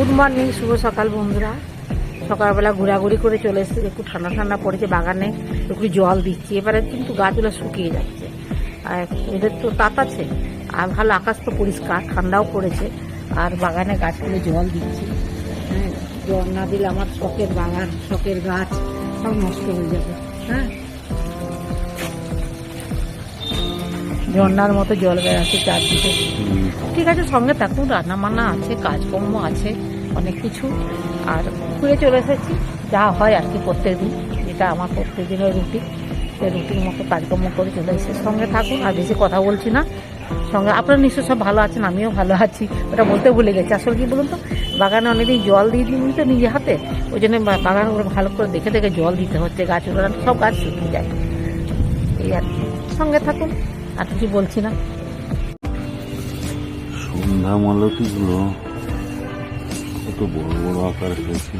Good morning শুভ সকাল বন্ধুরা। সকালবেলা ঘোরাঘুরি করে চলে এসেছে। একটু ঠান্ডা ঠান্ডা পড়েছে বাগানে, একটু জল দিচ্ছি। এবারে কিন্তু গাছগুলো শুকিয়ে যাচ্ছে। আর এদের তো তাত আছে। আর ভালো আকাশ তো পরিষ্কার, ঠান্ডাও পড়েছে। আর বাগানে গাছগুলো জল দিচ্ছি। হ্যাঁ জল না দিলে আমার শখের বাগান, শখের গাছ সব নষ্ট হয়ে যাবে। হ্যাঁ। ঝর্ণার মতো জল বেড়াচ্ছে চারদিকে। ঠিক আছে, সঙ্গে থাকুন রান্না বান্না আছে, কাজকর্ম আছে, অনেক কিছু। আর ঘুরে চলে এসেছি, যা হয় আর কি প্রত্যেক দিন যেটা আমার প্রত্যেক দিনের রুটিন সেই রুটিন মতো কাজকর্ম করে চলে এসেছি। সঙ্গে থাকুন, আর বেশি কথা বলছি না। সঙ্গে, আপনারা নিশ্চয় সব ভালো আছেন, আমিও ভালো আছি, ওটা বলতে ভুলে গেছি। আসলে কি বলুন তো, বাগানে অনেকদিন জল দিয়ে দিই তো নিজে হাতে, ওই জন্য বাগানগুলো ভালো করে দেখে দেখে জল দিতে হচ্ছে গাছগুলো সব গাছ শুকিয়ে যায়। এই আর। সঙ্গে থাকুন, আর কিছু বলছি না। সন্ধ্যা মালতীগুলো কত বড় বড় আকার হয়েছে।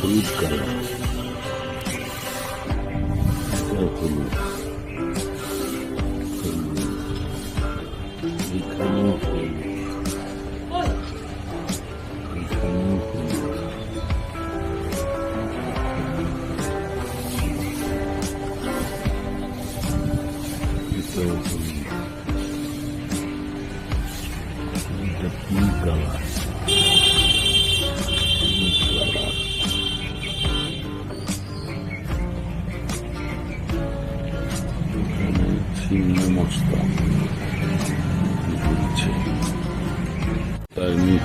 হলুদ কালার। হলুদ।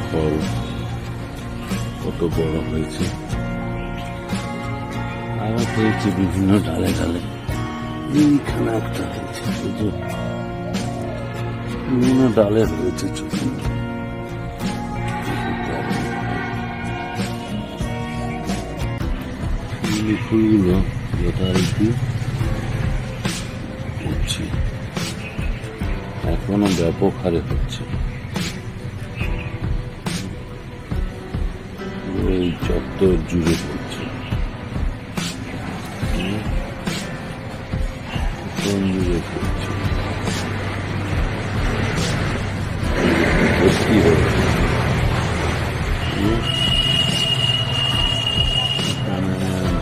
ফল কত বড় হয়েছে আরও হয়েছে বিভিন্ন ডালে ডালে এইখানে একটা হয়েছে বিভিন্ন ডালে হয়েছে ছোট ফুলগুলো যথারীতি হচ্ছে এখনও ব্যাপক হারে হচ্ছে এই চত্বর জুড়ে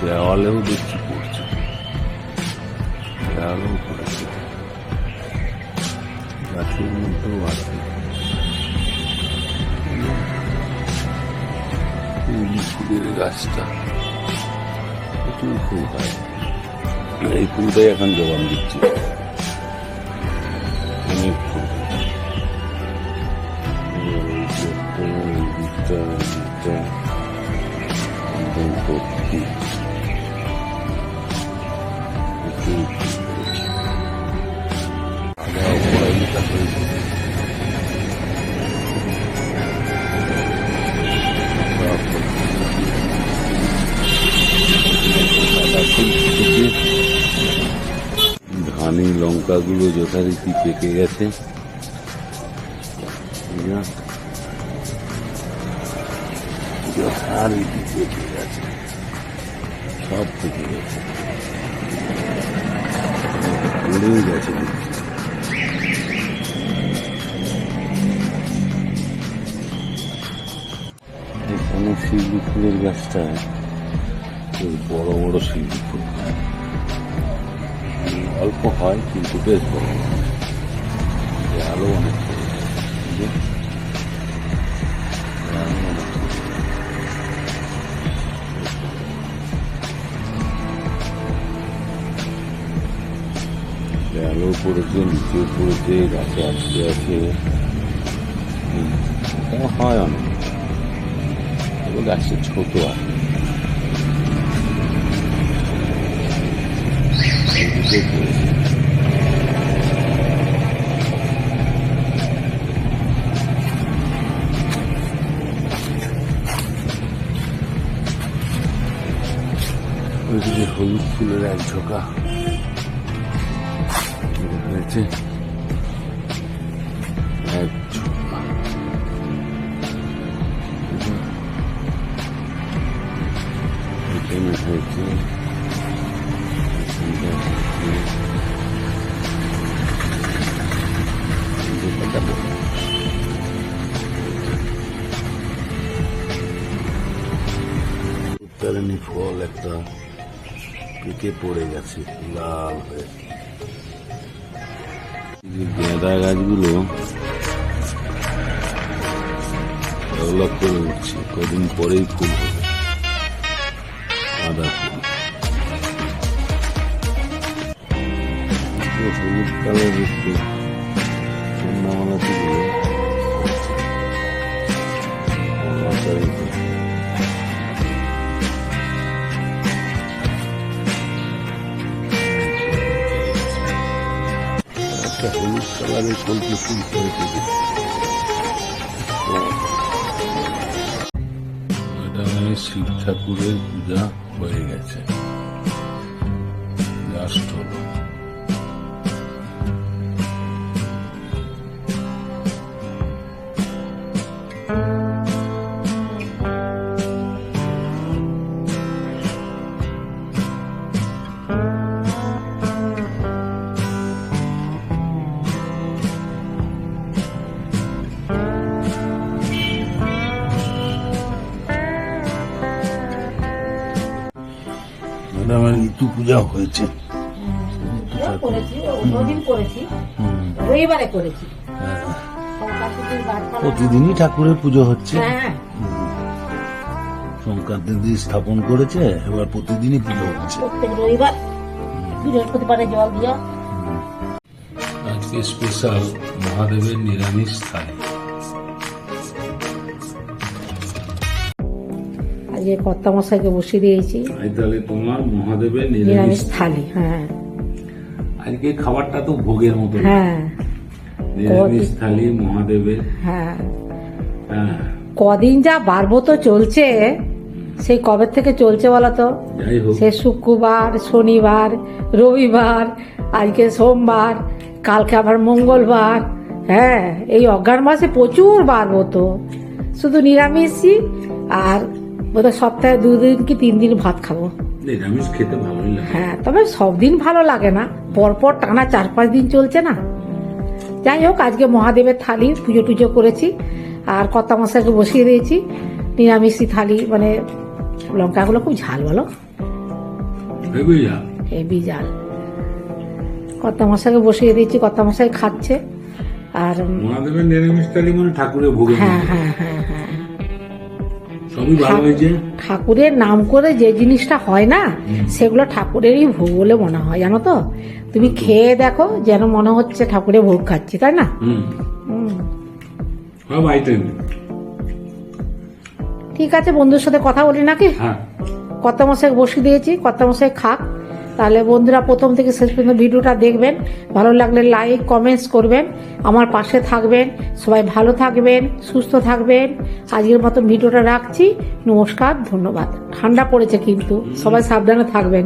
দেওয়ালেও দেখছি পড়ছে দেওয়ালেও পড়েছে গাছের মধ্যেও আছে গাছটা প্রচুর ফুল হয় এই ফুলটাই এখন জবান দিচ্ছি অনেক লঙ্কাগুলো যথারীতি পেকে গেছে। সব পেকে গেছে। গেছে এখানে শিউলি ফুলের গাছটা বড় বড় শিউলি ফুল। অল্প হয়, কিন্তু বেশ বড় আলো অনেক আলো পড়েছে। নিচে পড়েছে, গাছে আটকে আছে। হয় অনেক। গাছটা ছোট আছে। এদিকে পড়েছে ওইদিকে হলুদ ফুলের এক ঝোঁকা। হয়েছে এক ঝোঁকা। উত্তরণী ফল একটা পেকে পড়ে গেছে, লাল হয়ে। গাঁদা গাছগুলো ডেভেলপ করে উঠছে, কদিন পরেই ফুল আদা ফুল। হলুদ কালার থেকে একটা হলুদ কালারের কল্প ফুল করে দেবে শিব ঠাকুরের পূজা হয়ে গেছে। লাস্ট হলো। ম্যাডামের ঋতু পূজা হয়েছে। হ্যাঁ। সংক্রান্তির প্রতিদিনই ঠাকুরের পুজো হচ্ছে। হ্যাঁ সংক্রান্তির দিন স্থাপন করেছে এবার প্রতিদিনই পুজো হচ্ছে। রবিবার বৃহস্পতিবারে জল দিয়া আজকে স্পেশাল মহাদেবের নিরামিষ থালি আজকে কর্তা মশাইকে বসিয়ে দিয়েছি। তাহলে তোমার মহাদেবের নিরামিষ থালি হ্যাঁ। আজকে খাবারটা তো ভোগের মতো হ্যাঁ। নিরামিষ থালি মহাদেবের। হ্যাঁ। হ্যাঁ। কদিন যা বাড়বো তো চলছে সেই কবে থেকে চলছে বলো তো? যাই সে শুক্রবার শনিবার রবিবার আজকে সোমবার কালকে আবার মঙ্গলবার হ্যাঁ। এই অজ্ঞান মাসে প্রচুর বাড়বো তো। শুধু নিরামিষই আর বোধহয় সপ্তাহে দুদিন কি তিন দিন ভাত খাব। নিরামিষ খেতে ভালোই লাগে। হ্যাঁ তবে সব দিন ভালো লাগে না। পরপর টানা চার পাঁচ দিন চলছে না। যাই হোক আজকে মহাদেবের থালি পুজো টুজো করেছি। আর কর্তা মশাইকে বসিয়ে দিয়েছি। নিরামিষি থালি মানে লঙ্কাগুলো খুব ঝাল বলো? হেভি জাল কর্তা মশাইকে বসিয়ে দিয়েছি কর্তা মশাই খাচ্ছে। আর মহাদেবের নিরামিষ থালি মানে ঠাকুরের ভোগের হ্যাঁ হ্যাঁ হ্যাঁ হ্যাঁ। ঠাকুরের নাম করে যে জিনিসটা হয় না সেগুলো ঠাকুরেরই ভোগ বলে মনে হয় জানো তো? তুমি খেয়ে দেখো যেন মনে হচ্ছে ঠাকুরের ভোগ খাচ্ছি তাই না? আইটেম ঠিক আছে বন্ধুর সাথে কথা বলি নাকি? কত মশাই বসে দিয়েছি কত মশাই খাক। তাহলে বন্ধুরা প্রথম থেকে শেষ পর্যন্ত ভিডিওটা দেখবেন। ভালো লাগলে লাইক কমেন্টস করবেন। আমার পাশে থাকবেন। সবাই ভালো থাকবেন, সুস্থ থাকবেন। আজকের মতো ভিডিওটা রাখছি। নমস্কার, ধন্যবাদ। ঠান্ডা পড়েছে কিন্তু। সবাই সাবধানে থাকবেন।